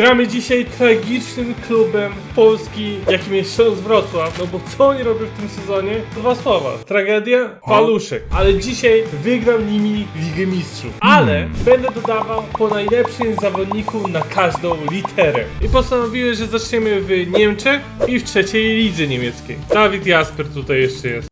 Gramy dzisiaj tragicznym klubem Polski, jakim jest Śląsk Wrocław. No bo co oni robią w tym sezonie? Dwa słowa. Tragedia, paluszek. Ale dzisiaj wygram nimi Ligę Mistrzów. Ale będę dodawał po najlepszym zawodniku na każdą literę. I postanowiłem, że zaczniemy w Niemczech i w trzeciej lidze niemieckiej. Dawid Jasper tutaj jeszcze jest.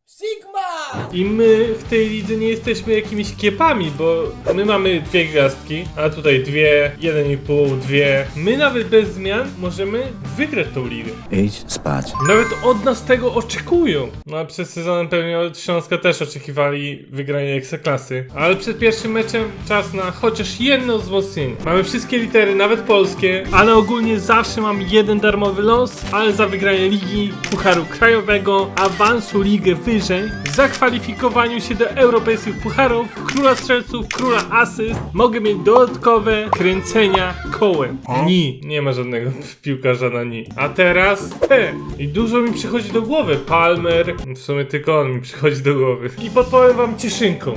I my w tej lidze nie jesteśmy jakimiś kiepami, bo my mamy dwie gwiazdki, a tutaj dwie, jeden i pół, dwie. My nawet bez zmian możemy wygrać tą ligę. Idź spać. Nawet od nas tego oczekują. No a przed sezonem pewnie od Śląska też oczekiwali wygrania Ekstraklasy. Ale przed pierwszym meczem czas na chociaż jedno wzmocnienie. Mamy wszystkie litery, nawet polskie, ale ogólnie zawsze mam jeden darmowy los, ale za wygranie ligi, pucharu krajowego, awansu ligę wyżej, zakwalifikowaniu się do europejskich pucharów, króla strzelców, króla asyst, mogę mieć dodatkowe kręcenia kołem. Ni, nie ma żadnego piłkarza na ni. A teraz he. I dużo mi przychodzi do głowy. Palmer, w sumie tylko on mi przychodzi do głowy. I podpowiem wam cieszynką.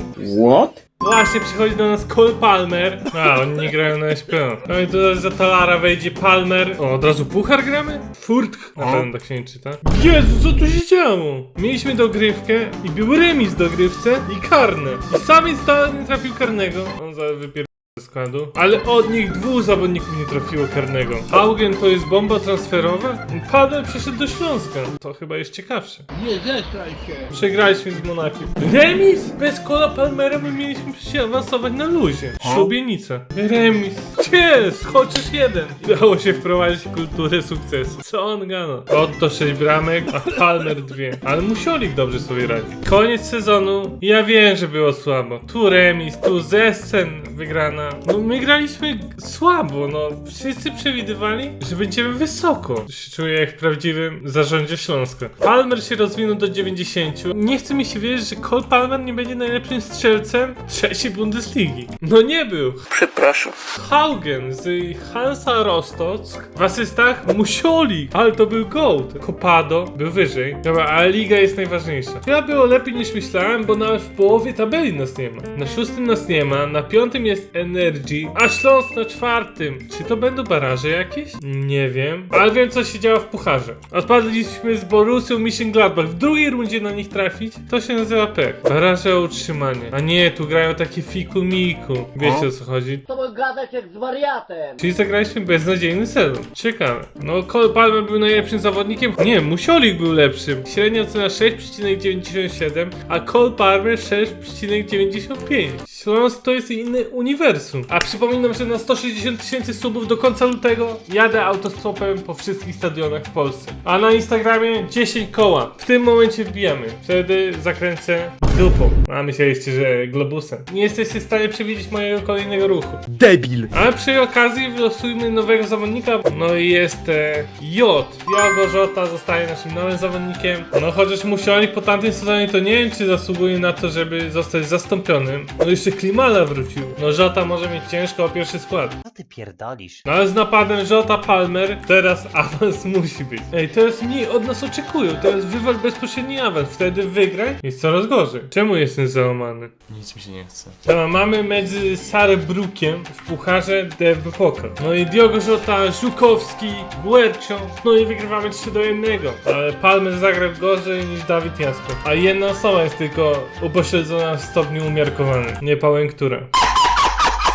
What? Właśnie przychodzi do nas Cole Palmer. A, oni nie grają na SP. No i tutaj za Talara wejdzie Palmer. O, od razu puchar gramy? Furt. Na pewno tak się nie czyta. Jezu, co tu się działo? Mieliśmy dogrywkę i był remis w dogrywce i karne. I sami stale nie trafił karnego. On za wypier... składu. Ale od nich dwóch zawodników nie trafiło karnego. Augen to jest bomba transferowa? Palmer przeszedł do Śląska. To chyba jest ciekawsze. Nie zestraj się. Przegraliśmy z Monakiem. Remis? Bez kola Palmera my mieliśmy się awansować na luzie. Szubienica. Remis. Gdzie jest? Chociaż jeden. Dało się wprowadzić kulturę sukcesu. Co on gada? Otto 6 bramek, a Palmer dwie. Ale Musiolik dobrze sobie radzi. Koniec sezonu. Ja wiem, że było słabo. Tu remis, tu Zessen wygrana. No my graliśmy słabo, no. Wszyscy przewidywali, że będziemy wysoko. Się czuję jak w prawdziwym zarządzie Śląska. Palmer się rozwinął do 90. Nie chce mi się wierzyć, że Cole Palmer nie będzie najlepszym strzelcem trzeciej Bundesligi. No nie był. Przepraszam. Haugen z Hansa Rostock w asystach Musioli, ale to był Gold. Kopado był wyżej. Dobra, ale liga jest najważniejsza. Chyba było lepiej niż myślałem, bo nawet w połowie tabeli nas nie ma. Na szóstym nas nie ma, na piątym jest Energy, a Śląsk na czwartym. Czy to będą baraże jakieś? Nie wiem, ale wiem co się działo w pucharze. Odpadliśmy z Borussią Mönchengladbach. W drugiej rundzie na nich trafić, to się nazywa pek. Baraże o utrzymanie. A nie, tu grają takie fiku miku. Wiecie o co chodzi? To mój gadać jak z wariatem. Czyli zagraliśmy beznadziejny sezon. Ciekawe. No, Cole Palmer był najlepszym zawodnikiem. Nie, Musiolik był lepszym. Średnia ocena 6,97, a Cole Palmer 6,95. Śląsk to jest inny uniwersum. A przypominam, że na 160 tysięcy subów do końca lutego jadę autostopem po wszystkich stadionach w Polsce. A na Instagramie 10 koła. W tym momencie wbijamy. Wtedy zakręcę dupą. A myśleliście, że globusem. Nie jesteście w stanie przewidzieć mojego kolejnego ruchu. Debil. A przy okazji wylosujmy nowego zawodnika. No i jest e, J. Jogo Żota zostaje naszym nowym zawodnikiem. No chociaż musieli po tamtym sezonie to nie wiem czy zasługuje na to, żeby zostać zastąpionym. No jeszcze Klimala wrócił. No Żota może mieć ciężko o pierwszy skład. Ty pierdolisz? No ale z napadem Żota Palmer teraz awans musi być. Ej, teraz mniej od nas oczekują. Teraz wywal bezpośredni awans. Wtedy wygraj jest coraz gorzej. Czemu jestem załamany? Nic mi się nie chce. Dobra, mamy z Sarebrukiem w pucharze DFB Pokal. No i Diogo Żota, Żukowski, Guercio. No i wygrywamy 3 do 1. Ale Palmer zagrał gorzej niż Dawid Jasper. A jedna osoba jest tylko upośledzona w stopniu umiarkowanym. Nie pałęktura.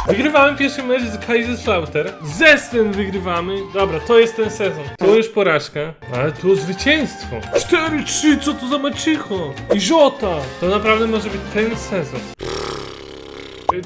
Wygrywamy pierwszy mecz z Kaiserslautern. Zesten wygrywamy. Dobra, to jest ten sezon. Tu już porażka, ale tu zwycięstwo. 4-3, co to za meczycho? I Żota. To naprawdę może być ten sezon.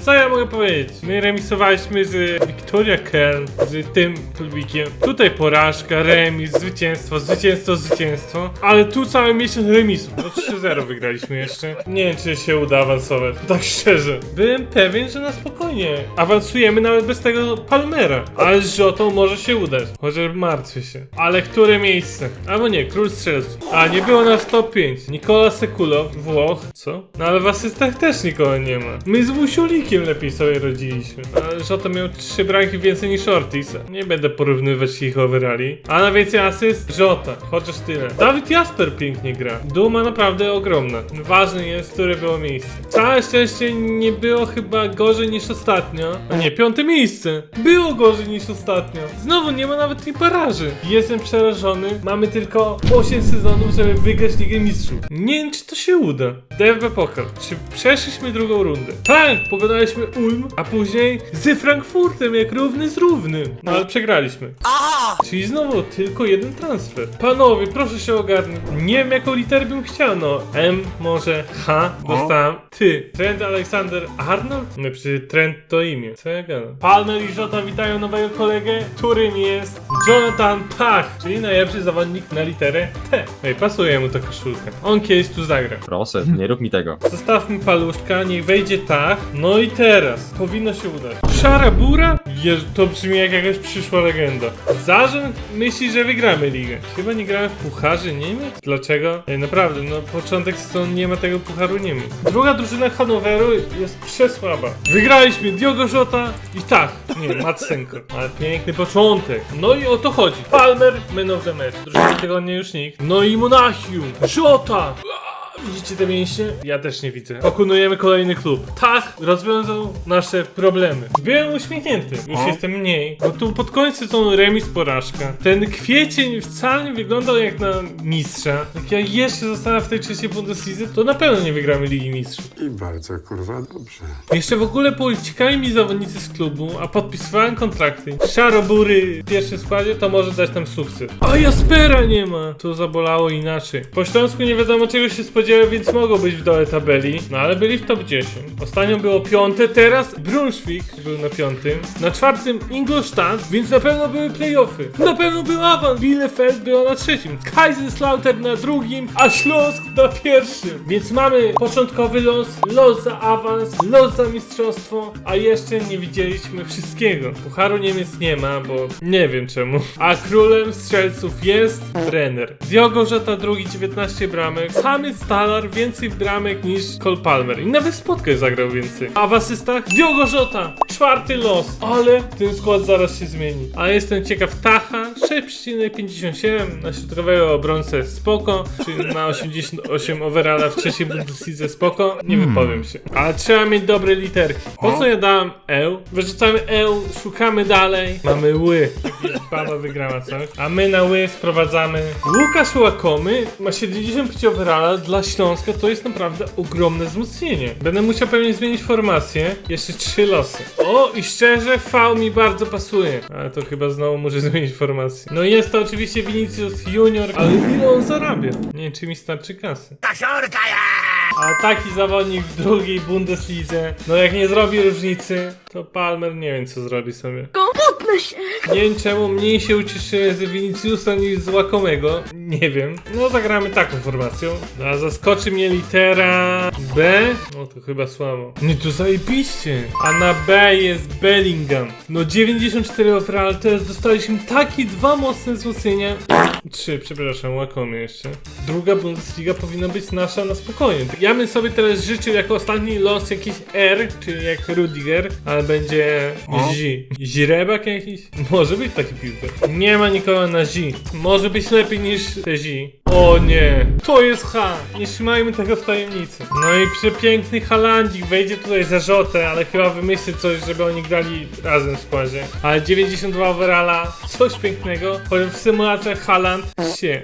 Co ja mogę powiedzieć? My remisowaliśmy z Victoria Kern, z tym klubikiem. Tutaj porażka, remis, zwycięstwo, zwycięstwo, zwycięstwo. Ale tu cały miesiąc remisu. No 3-0 wygraliśmy jeszcze. Nie wiem, czy się uda awansować. Tak szczerze. Byłem pewien, że na spokojnie awansujemy nawet bez tego Palmera. Ale z Jotą może się udać. Chociaż martwię się. Ale które miejsce? Albo nie, Król Strzelców. A, nie było nas top 5. Nikola Sekulow, Włoch. Co? No ale w asystach też nikogo nie ma. My z Musiuli Królikiem lepiej sobie rodziliśmy. Ale Żota miał trzy bramki więcej niż Ortiz. Nie będę porównywać ich overalli. A na więcej asyst Żota, chociaż tyle. Dawid Jasper pięknie gra. Duma naprawdę ogromna. Ważne jest, które było miejsce. Całe szczęście nie było chyba gorzej niż ostatnio. A nie, piąte miejsce. Było gorzej niż ostatnio. Znowu nie ma nawet tej baraży. Jestem przerażony. Mamy tylko 8 sezonów, żeby wygrać Ligę Mistrzów. Nie wiem, czy to się uda. DFB Pokal. Czy przeszliśmy drugą rundę? Tak, pogadaliśmy Ulm, a później z Frankfurtem, jak równy z równym. No ale przegraliśmy. Czyli znowu tylko jeden transfer. Panowie, proszę się ogarnąć. Nie wiem jaką literę bym chciał, no. M, może H, dostałem. Ty, Trent Alexander Arnold? No przecież Trent to imię. Co ja gadam? Palmer i Jota witają nowego kolegę, którym jest Jonathan Pach, czyli najlepszy zawodnik na literę T. Ej, pasuje mu ta koszulka. On kiedyś tu zagra. Proszę, nie rób mi tego. Zostawmy paluszka, niech wejdzie tak. No i teraz. Powinno się udać. Szara bura? Jezu, to brzmi jak jakaś przyszła legenda. Zarząd myśli, że wygramy ligę. Chyba nie gramy w Pucharze Niemiec? Dlaczego? Ej, naprawdę, no początek sezonu nie ma tego Pucharu Niemiec. Druga drużyna Hanoweru jest przesłaba. Wygraliśmy Diogo Jota i tak, nie, Matsenko. Ale piękny początek. No i o to chodzi. Palmer, man of the match. Drużyna tygodnia już nikt. No i Monachium. Jota! Widzicie te mięśnie? Ja też nie widzę. Pokonujemy kolejny klub. Tak, rozwiązał nasze problemy. Byłem uśmiechnięty. Już jestem mniej. Bo tu pod koniec sezonu remis porażka. Ten kwiecień wcale nie wyglądał jak na mistrza. Jak ja jeszcze zostanę w tej trzeciej Bundeslidze, to na pewno nie wygramy Ligi Mistrzów. I bardzo kurwa dobrze. Jeszcze w ogóle pouciekali mi zawodnicy z klubu, a podpisywałem kontrakty. Szarobury w pierwszym składzie to może dać nam sukces. A Jaspera nie ma! To zabolało inaczej. Po Śląsku nie wiadomo czego się spodziewać, więc mogą być w dole tabeli. No ale byli w top 10. Ostatnio było piąte, teraz Brunswick był na piątym. Na czwartym Ingolstadt, więc na pewno były playoffy. Na pewno był awans. Bielefeld była na trzecim. Kaiserslautern na drugim, a Śląsk na pierwszym. Więc mamy początkowy los, los za awans, los za mistrzostwo, a jeszcze nie widzieliśmy wszystkiego. Pucharu Niemiec nie ma, bo nie wiem czemu. A królem strzelców jest Brenner. Diogo Jota drugi 19 bramek, Samy Stalar więcej bramek niż Cole Palmer. I nawet Spotkę zagrał więcej. A w asystach Diogo Jota czwarty los. Ale ten skład zaraz się zmieni. A jestem ciekaw Tacha 6,57 na środkowego obrońcę spoko, czyli na 88 overalla w trzeciej Bundeslidze spoko. Nie wypowiem się. Ale trzeba mieć dobre literki. Po co ja dałem E? Wyrzucamy E, szukamy dalej. Mamy ły. Baba wygrała coś. A my na ły sprowadzamy Łukasz Łakomy. Ma 75 overalla. Dla Śląska to jest naprawdę ogromne wzmocnienie. Będę musiał pewnie zmienić formację. Jeszcze trzy losy. O i szczerze V mi bardzo pasuje. Ale to chyba znowu muszę zmienić formację. No i jest to oczywiście Vinicius Junior. Ale ile on zarabia? Nie wiem czy mi starczy kasy. A taki zawodnik w drugiej Bundeslidze, no jak nie zrobi różnicy, to Palmer nie wiem co zrobi sobie. Potnę się! Nie wiem czemu mniej się ucieszyłem z Viniciusa niż z Łakomego. Nie wiem. No zagramy taką formacją. A zaskoczy mnie litera B. No to chyba słabo. Nie to zajebiście. A na B jest Bellingham. No 94 overall, teraz dostaliśmy takie dwa mocne wzmocnienia. Trzy, przepraszam, Łakomy jeszcze. Druga Bundesliga powinna być nasza na spokojnie. Ja bym sobie teraz życzył jako ostatni los jakiś R, czyli jak Rudiger, ale będzie Z. Zirebak jakiś? Może być taki piłkarz. Nie ma nikogo na Z. Może być lepiej niż te Z. O nie, to jest H. Nie trzymajmy tego w tajemnicy. No i przepiękny Halandzik wejdzie tutaj za Rzotę, ale chyba wymyśli coś, żeby oni grali razem w składzie. Ale 92 overalla, coś pięknego, chociaż w symulacjach Haland się.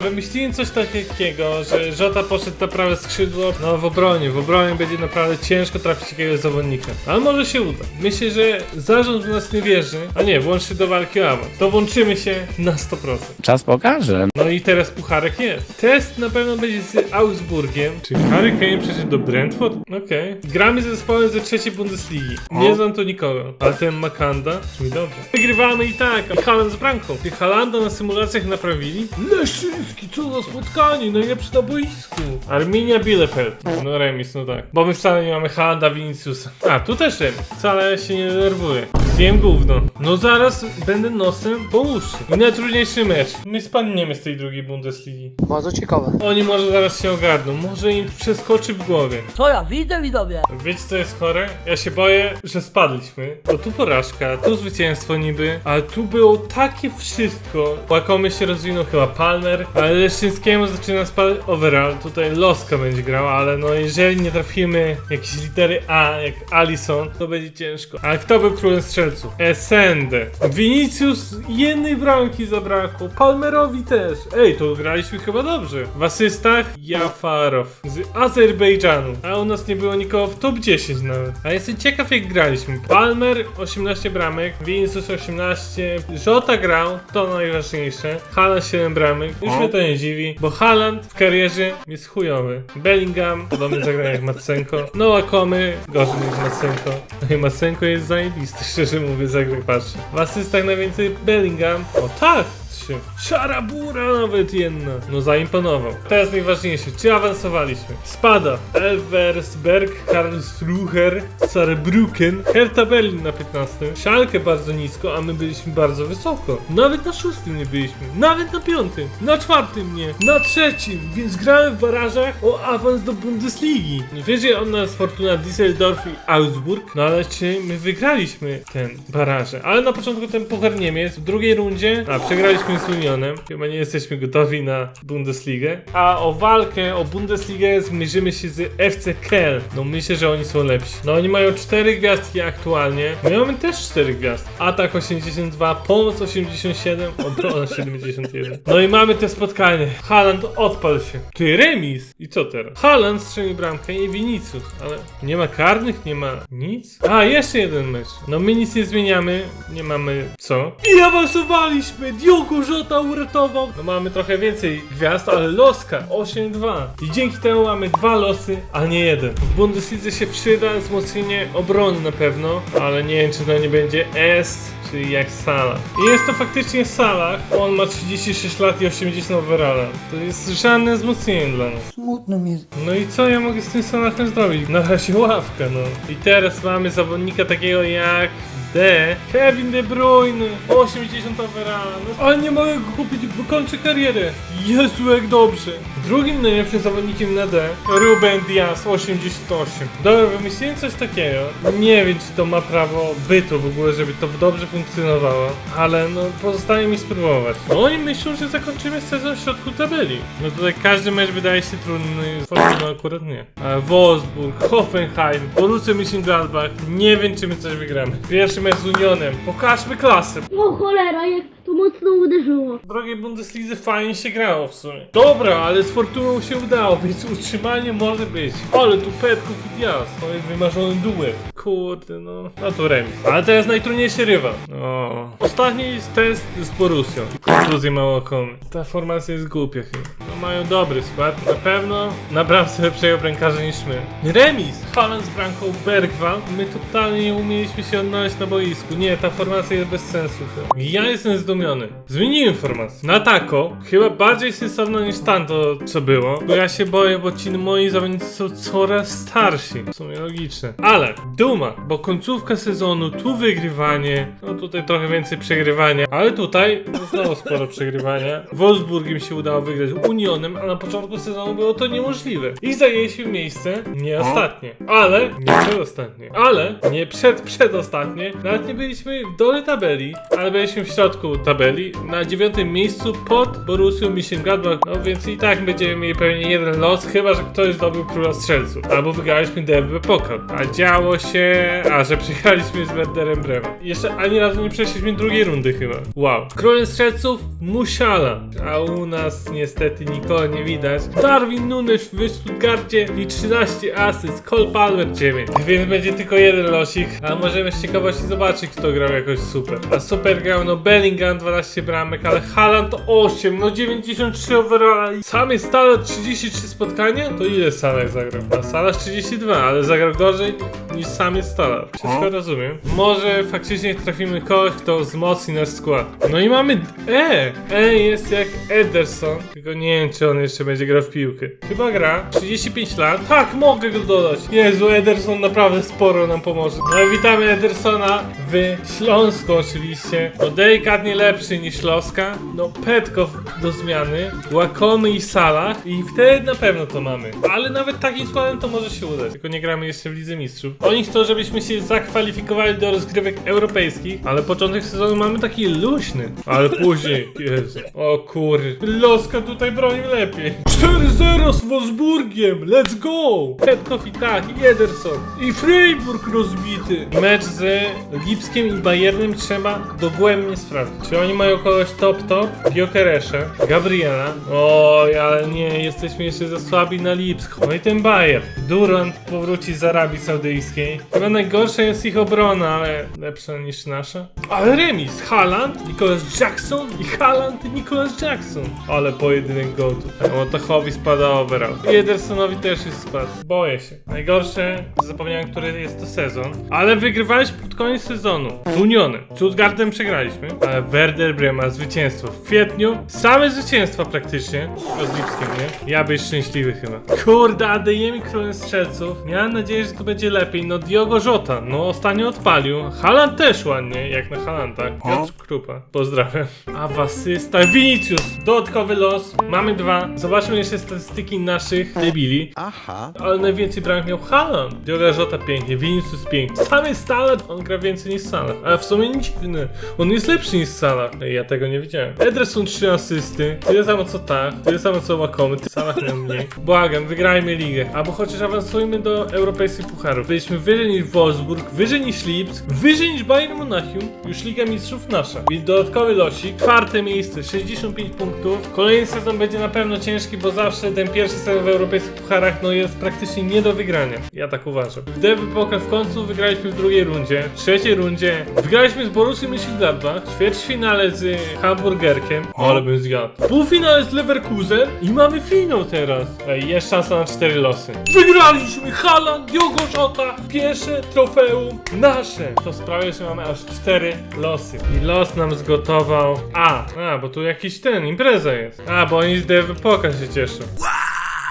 Wymyśliłem coś takiego, że Żota poszedł na prawe skrzydło, no w obronie, w obronie będzie naprawdę ciężko trafić jakiegoś zawodnika. Ale może się uda. Myślę, że zarząd w nas nie wierzy, a nie, włączy do walki o awans. To włączymy się na 100%. Czas pokaże. No i teraz pucharek jest. Test na pewno będzie z Augsburgiem. Czy Harry Kane przeszedł do Brentford? Okej. Gramy ze zespołem ze trzeciej Bundesligi. Nie znam tu nikogo. Ale ten Makanda brzmi dobrze. Wygrywamy i tak. I Haaland z bramką. Czy Halanda na symulacjach naprawili? Leszczyński, co za spotkanie. Najlepszy na boisku. Arminia Bielefeld. No remis, no tak. Bo my wcale nie mamy Halanda Viniciusa. A, tu też remis. Wcale się nie denerwuję. Zjem gówno. No zaraz będę nosem po uszy. I najtrudniejszy mecz. My spadniemy z tej drugiej Bundesligi. Bardzo ciekawe. Oni może zaraz się ogarną. Może im przeskoczy w głowie. Co ja widzę, widzowie? Wiecie co jest chore? Ja się boję, że spadliśmy. Bo tu porażka, tu zwycięstwo niby, ale tu było takie wszystko. Łakomy się rozwinął chyba Palmer, ale Leszczyńskiemu zaczyna spadać overall. Tutaj Loska będzie grał, ale no jeżeli nie trafimy jakieś litery A, jak Alison, to będzie ciężko. A kto był królem strzelców? Esende. Vinicius jednej bramki zabrakło. Palmerowi też. Ej, to graliśmy chyba dobrze. W asystach Jafarow z Azerbejdżanu. A u nas nie było nikogo w top 10 nawet. A jestem ciekaw jak graliśmy. Palmer 18 bramek, Vinicius 18, Żota grał, to najważniejsze. Haaland 7 bramek. Już mnie to nie dziwi, bo Haaland w karierze jest chujowy. Bellingham, podobnie zagrał jak Matsenko. No a Komy, gorzej niż Matsenko. No i Matsenko jest zajebisty, szczerze mówiąc, jak tak patrzę. W asystach najwięcej Bellingham. O tak! Trzy. Szarabura nawet jedna. No zaimponował. Teraz najważniejsze, czy awansowaliśmy? Spada. Elversberg, Karlsruher, Saarbrücken, Hertha Berlin na 15. Szalkę bardzo nisko, a my byliśmy bardzo wysoko. Nawet na szóstym nie byliśmy. Nawet na piątym. Na czwartym nie. Na trzecim. Więc grałem w barażach o awans do Bundesligi. Wyżej od nas Fortuna Düsseldorf i Augsburg. No ale czy my wygraliśmy ten baraże? Ale na początku ten Puchar Niemiec, w drugiej rundzie, a przegraliśmy z. Chyba nie jesteśmy gotowi na Bundesligę. A o walkę o Bundesligę zmierzymy się z FC Kell. No myślę, że oni są lepsi. No oni mają 4 gwiazdki aktualnie. My mamy też 4 gwiazdki. Atak 82, pomoc 87, obrona 71. No i mamy te spotkanie. Haaland odpal się. Ty remis. I co teraz? Haaland strzelił bramkę i Vinicius. Ale nie ma karnych, nie ma nic. A, jeszcze jeden mecz. No my nic nie zmieniamy. Nie mamy co. I awansowaliśmy. Diogo Żota uratował. No mamy trochę więcej gwiazd, ale loska 8-2. I dzięki temu mamy dwa losy, a nie jeden. W Bundeslidze się przyda wzmocnienie obrony na pewno, ale nie wiem czy to nie będzie S, czyli jak Salah. I jest to faktycznie Salah. On ma 36 lat i 80 overalla. To jest żadne wzmocnienie dla nas. Smutno mi No i co ja mogę z tym Salahem zrobić? Na razie ławka, no. I teraz mamy zawodnika takiego jak D. Kevin De Bruyne. 80 overalla. No, ale nie mogę go kupić, bo kończy karierę. Jezu, jak dobrze. Drugim najlepszym zawodnikiem na D. Ruben Diaz, 88. Dobra, wymyśliłem coś takiego. Nie wiem, czy to ma prawo bytu w ogóle, żeby to dobrze funkcjonowało. Ale no, pozostaje mi spróbować. No oni myślą, że zakończymy sezon w środku tabeli. No tutaj każdy mecz wydaje się trudny. Fortuna akurat nie. Wolfsburg, Hoffenheim, Borussia Mönchengladbach. Nie wiem, czy my coś wygramy. Pierwszy z Unionem. Pokażmy klasę. O cholera, jak mocno uderzyło. W drugiej Bundeslidze fajnie się grało w sumie. Dobra, ale z Fortuną się udało, więc utrzymanie może być. Ale tu Petków i Diaz. To jest wymarzony duet. Kurde, no. No to remis. Ale teraz najtrudniejszy rywal. O. Ostatni jest test z Borussią. Konkluzje mało komy. Ta formacja jest głupia chyba. No mają dobry skład. Na pewno na bramce lepszego bramkarza niż my. Remis. Haaland z bramką Bergwall. My totalnie nie umieliśmy się odnaleźć na boisku. Nie, ta formacja jest bez sensu. chyba. Ja jestem zdumiony. Zmieniłem formację. Na tako. Chyba bardziej sensowna niż tamto, co było. Bo ja się boję, bo ci moi zawodnicy są coraz starsi. W sumie logiczne. Ale duma, bo końcówka sezonu, tu wygrywanie. No tutaj trochę więcej przegrywania. Ale tutaj znowu sporo przegrywania. Wolfsburgiem się udało wygrać Unionem, a na początku sezonu było to niemożliwe. I zajęliśmy miejsce nie ostatnie. Ale nie przedostatnie. Ale nie przed przedostatnie. Nawet nie byliśmy w dole tabeli, ale byliśmy w środku tabeli. Na dziewiątym miejscu pod Borussią Mönchengladbach. No więc i tak będziemy mieli pewnie jeden los, chyba że ktoś zdobył króla strzelców. Albo wygraliśmy DFB Pokal. A działo się, a że przyjechaliśmy z Werderem Bremen. Jeszcze ani razu nie przeszliśmy drugiej rundy chyba. Wow. Królem strzelców Musiala. A u nas niestety nikogo nie widać. Darwin Nunes w Stuttgarcie i 13 asyst. Cole Palmer 9. Więc będzie tylko jeden losik. A możemy z ciekawości zobaczyć kto grał jakoś super. A super grał no Bellingham 12 bramek, ale Haaland 8, no 93 overalla. i Sam jest Salah 33 spotkania? To ile Salah zagrał? A Salah 32, ale zagrał gorzej niż sam jest Salah. Wszystko rozumiem. Może faktycznie trafimy kogoś, kto wzmocni nasz skład. No i mamy E! E jest jak Ederson, tylko nie wiem czy on jeszcze będzie grał w piłkę. Chyba gra. 35 lat. Tak, mogę go dodać. Jezu, Ederson naprawdę sporo nam pomoże. No i witamy Edersona. w Śląsku oczywiście. No delikatnie lepszy niż Śląska. No Petkow do zmiany, Łakomy i Salah i wtedy na pewno to mamy. Ale nawet takim składem to może się udać. Tylko nie gramy jeszcze w Lidze Mistrzów. Oni chcą, żebyśmy się zakwalifikowali do rozgrywek europejskich, ale początek sezonu mamy taki luźny. Ale później, Jezu. O kur... Loska tutaj broni lepiej. 4-0 z Wolfsburgiem, let's go! Petkow i tak, i Ederson, i Freiburg rozbity. Mecz z Lipskiem i Bayernem trzeba dogłębnie sprawdzić. Czy oni mają kogoś top-top? Giokeresze, Gabriela. Oj, ale nie, jesteśmy jeszcze za słabi na Lipsk. No i ten Bayer. Durant powróci z Arabii Saudyjskiej. Chyba najgorsza jest ich obrona, ale lepsza niż nasza. Ale remis. Haaland, Nicholas Jackson i Haaland Nicholas Jackson. Ale pojedynek gołtu. Łotachowi spada overall. I Edersonowi też jest spad. Boję się. Najgorsze, zapomniałem, który jest to sezon. Ale wygrywaliśmy pod koniec sezonu. Z Unionem. Z przegraliśmy. Ale Werder Brema zwycięstwo w kwietniu. Same zwycięstwa praktycznie. Z Lipskiem, nie? Ja być szczęśliwy chyba. Kurde, Adeyemi królem strzelców. Miałem nadzieję, że to będzie lepiej. No Diogo Jota. No ostatnio odpalił. Haland też ładnie, jak na Halanda. Piotr Krupa. Pozdrawiam. A w asystach Vinicius. Dodatkowy los. Mamy dwa. Zobaczmy jeszcze statystyki naszych debili. Aha. Ale najwięcej bramek miał Haaland. Diogo Jota pięknie, Vinicius pięknie. Samy Salah, on gra więcej niż Salah. Ale w sumie nie dziwne. On jest lepszy niż Salah. Ej, Ja tego nie wiedziałem. Ederson 3 asysty. Tyle samo co tak. Tyle samo co Łakomy. Ty Salah miał mniej. Błagam, wygrajmy ligę. Albo chociaż awansujmy do europejskich pucharów. Byliśmy wyżej niż Wolfsburg, wyżej niż Lipsk, wyżej niż Bayern Monachium. Już Liga Mistrzów nasza. Więc dodatkowy losik. Czwarte miejsce, 65 punktów. Kolejny sezon będzie na pewno ciężki, bo zawsze ten pierwszy sezon w europejskich pucharach no jest praktycznie nie do wygrania. Ja tak uważam. W Devy Pokal w końcu wygraliśmy w drugiej rundzie, w trzeciej rundzie wygraliśmy z Borussią Mönchengladbach, w ćwierćfinale z Hamburgerkiem, ale bym zjadł. Półfinale z Leverkusen i mamy finał teraz. Ej, jest szansa na cztery losy. Wygraliśmy! Haaland, Diogo Jota, pierwsze trofeum nasze. To sprawia, że mamy aż cztery losy. I los nam zgotował... A, a, bo tu jakiś ten, impreza jest. A, bo oni z Devy Pokal się cieszą.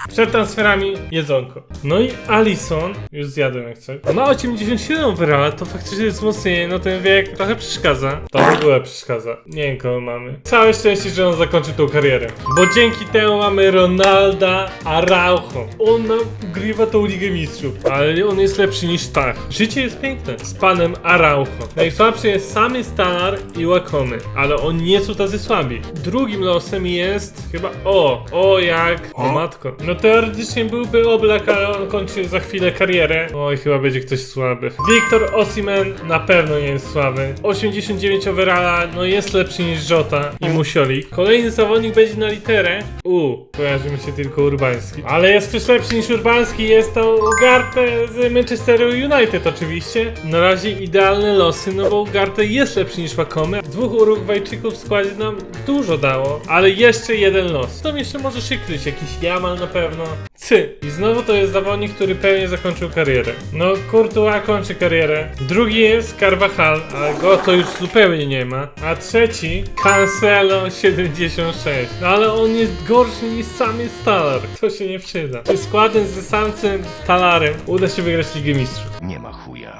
Przed transferami jedzonko. No i Alison, już zjadłem jak coś. Ma 87 overalla, to faktycznie wzmocnienie, no ten wiek trochę przeszkadza. To w ogóle przeszkadza. Nie wiem kogo mamy. Całe szczęście, że on zakończy tą karierę. Bo dzięki temu mamy Ronalda Araujo. On nam ugrywa tą Ligę Mistrzów, ale on jest lepszy niż tak. Życie jest piękne. Z panem Araujo. Najsłabszy jest samy Stanar i Łakomy, ale oni nie są tacy słabi. Drugim losem jest chyba o, o jak, o matko. No teoretycznie byłby Oblak, ale on kończy za chwilę karierę. Oj, chyba będzie ktoś słaby. Wiktor Osimen na pewno nie jest słaby. 89 overalla, no jest lepszy niż Jota i Musiolik. Kolejny zawodnik będzie na literę U. Kojarzy mi się tylko Urbański. Ale jest ktoś lepszy niż Urbański, jest to Ugarte z Manchesteru United oczywiście. Na razie idealne losy, no bo Ugarte jest lepszy niż Łakomy. Dwóch Urugwajczyków w składzie nam dużo dało, ale jeszcze jeden los. To jeszcze może się kryć, jakiś Jamal na pewno. Cy. I znowu to jest zawodnik, który pewnie zakończył karierę. No, Courtois kończy karierę. Drugi jest Carvajal, ale go to już zupełnie nie ma. A trzeci Cancelo 76. No ale on jest gorszy niż samy Stalar. To się nie przyda. Czy składem ze samcem Talarem uda się wygrać Ligę Mistrzów?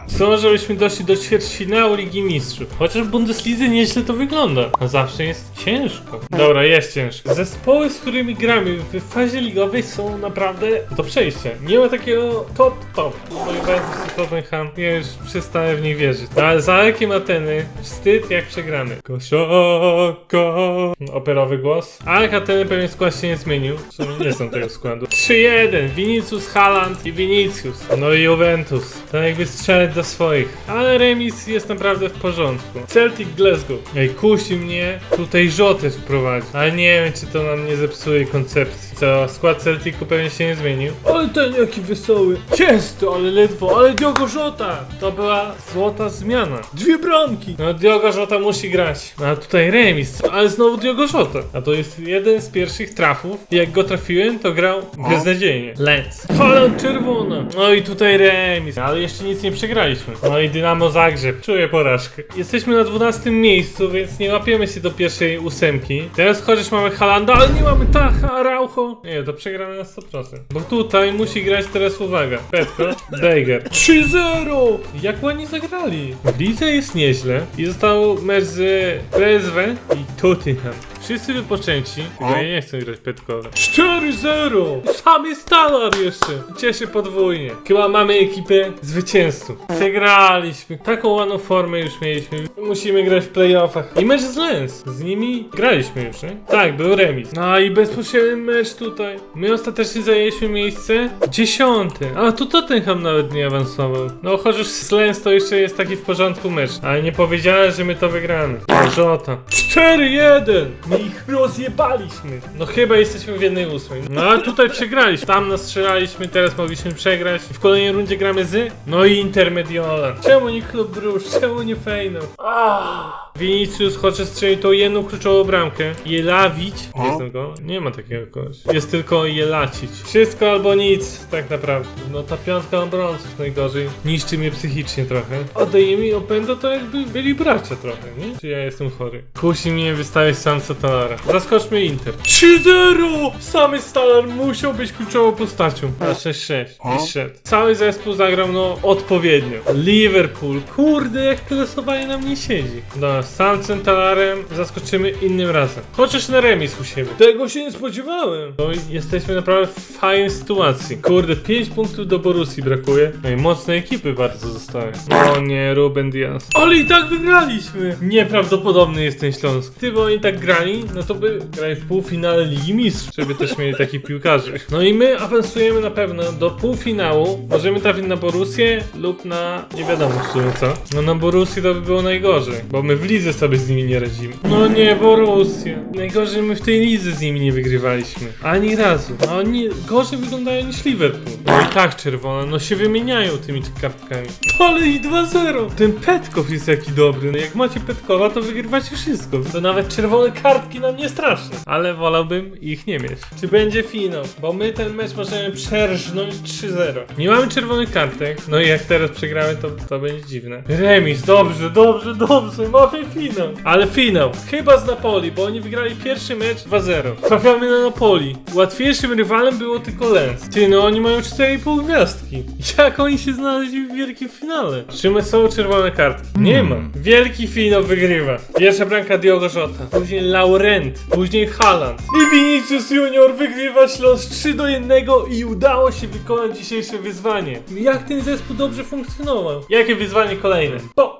Co, żebyśmy doszli do ćwierćfinału Ligi Mistrzów. Chociaż w Bundeslidze nieźle to wygląda. A zawsze jest ciężko. Dobra, jest ciężko. Zespoły, z którymi gramy w fazie ligowej są naprawdę do przejścia. Nie ma takiego top top. No Juventus i Tottenham, ja już przestałem w nich wierzyć. No, ale za jakie Ateny, wstyd jak przegramy. Koszoko. Operowy głos. Ale Ateny pewnie skład się nie zmienił. W sumie nie są tego składu. 3-1. Vinicius, Haaland i Vinicius. No i Juventus. To jakby strzelać do swoich. Ale remis jest naprawdę w porządku. Celtic Glasgow. Ej, kusi mnie tutaj Rzotę wprowadzić. Ale nie wiem, czy to nam nie zepsuje koncepcji. Co, skład Celticu pewnie się nie zmienił. Ale ten jaki wesoły. Jest to, ale ledwo. Ale Diogo Rzota. To była złota zmiana. Dwie bramki. No Diogo Rzota musi grać. No, a tutaj remis. Ale znowu Diogo Rzota. A to jest jeden z pierwszych trafów. Jak go trafiłem, to grał beznadziejnie. Lens. Haaland czerwona. No i tutaj remis. Ale jeszcze nic nie przegrali. Przegraliśmy. No i Dynamo Zagrzeb. Czuję porażkę. Jesteśmy na 12 miejscu, więc nie łapiemy się do pierwszej ósemki. Teraz chociaż mamy Halanda, ale nie mamy Tacha, Araujo. Nie, to przegramy na 100%. Bo tutaj musi grać teraz uwaga. Petko, Deiger. 3-0! Jak ładnie zagrali. W lidze jest nieźle. I został mecz z PSW i Tottenham. Wszyscy wypoczęci. Bo ja nie chcę grać Petkowe. 4-0! Sam jest talar jeszcze. Cieszę podwójnie. Chyba mamy ekipę zwycięzców. Przegraliśmy. Taką ładną formę już mieliśmy. Musimy grać w playoffach. I mecz z Lens. Z nimi graliśmy już, nie? Tak, był remis. No i bezpośredni mecz tutaj. My ostatecznie zajęliśmy miejsce dziesiąte. A tu Tottenham nawet nie awansował. No chociaż z Lens to jeszcze jest taki w porządku mecz. Ale nie powiedziałem, że my to wygramy. Żota. 4-1! My ich rozjebaliśmy. No chyba jesteśmy w jednej ósmej. No a tutaj przegraliśmy. Tam nastrzelaliśmy, teraz mogliśmy przegrać. W kolejnej rundzie gramy z... No i Intermediolan. Czemu nie Klub Brusz? Czemu nie Fejnor? Ah. Vinicius chociaż strzelił tą jedną kluczową bramkę. Jelawić. Jest go? Nie ma takiego kogoś. Jest tylko Jelacić. Wszystko albo nic, tak naprawdę. No ta piątka obrońców najgorzej. Niszczy mnie psychicznie trochę. Oddaje mi opędo to jakby byli bracia trochę, nie? Czy ja jestem chory? Kusi mnie wystawiać sam Talara. Zaskoczmy Inter. 3-0! Samy Stalar musiał być kluczową postacią. A 6-6. I szedł. Cały zespół zagrał no odpowiednio. Liverpool. Kurde, jak to losowanie nam nie siedzi. No, sam Centalarem zaskoczymy innym razem. Chociaż na remis u siebie. Tego się nie spodziewałem. No i jesteśmy naprawdę w fajnej sytuacji. Kurde, 5 punktów do Borussii brakuje. No i mocne ekipy bardzo zostały. No nie, Ruben Diaz. Ale i tak wygraliśmy! Nieprawdopodobny jest ten Śląsk. Gdyby oni tak grali, no to by grali w półfinale Ligi Mistrzów, żeby też mieli takich piłkarzy. No i my awansujemy na pewno do półfinału. Możemy trafić na Borussię lub na... nie wiadomo w sumie co. No na Borussię to by było najgorzej, bo my w lidze sobie z nimi nie radzimy. No nie, Borussia. Najgorzej my w tej lidze z nimi nie wygrywaliśmy. Ani razu. No oni gorzej wyglądają niż Liverpool. No i tak czerwone, no się wymieniają tymi kartkami. Ale i 2-0. Ten Petkow jest jaki dobry. No jak macie Petkowa, to wygrywacie wszystko. To nawet czerwone kartki nam nie straszne. Ale wolałbym ich nie mieć. Czy będzie finał? Bo my ten mecz możemy przerżnąć 3-0. Nie mamy czerwonych kartek. No i jak teraz przegramy, to, to będzie dziwne. Remis, dobrze, dobrze, dobrze. Mamy finał. Ale finał. Chyba z Napoli, bo oni wygrali pierwszy mecz 2-0. Trafiamy na Napoli. Łatwiejszym rywalem było tylko Lens. Ty, no oni mają 4,5 gwiazdki. Jak oni się znaleźli w wielkim finale? Czy my są czerwone kartki? Nie ma. Wielki finał wygrywa. Pierwsza bramka Diogo Jota. Później Laurent. Później Haaland. I Vinicius Junior wygrywa Śląsk 3 do 1 i udało się wykonać dzisiejsze wyzwanie. Jak ten zespół dobrze funkcjonował? Jakie wyzwanie kolejne? To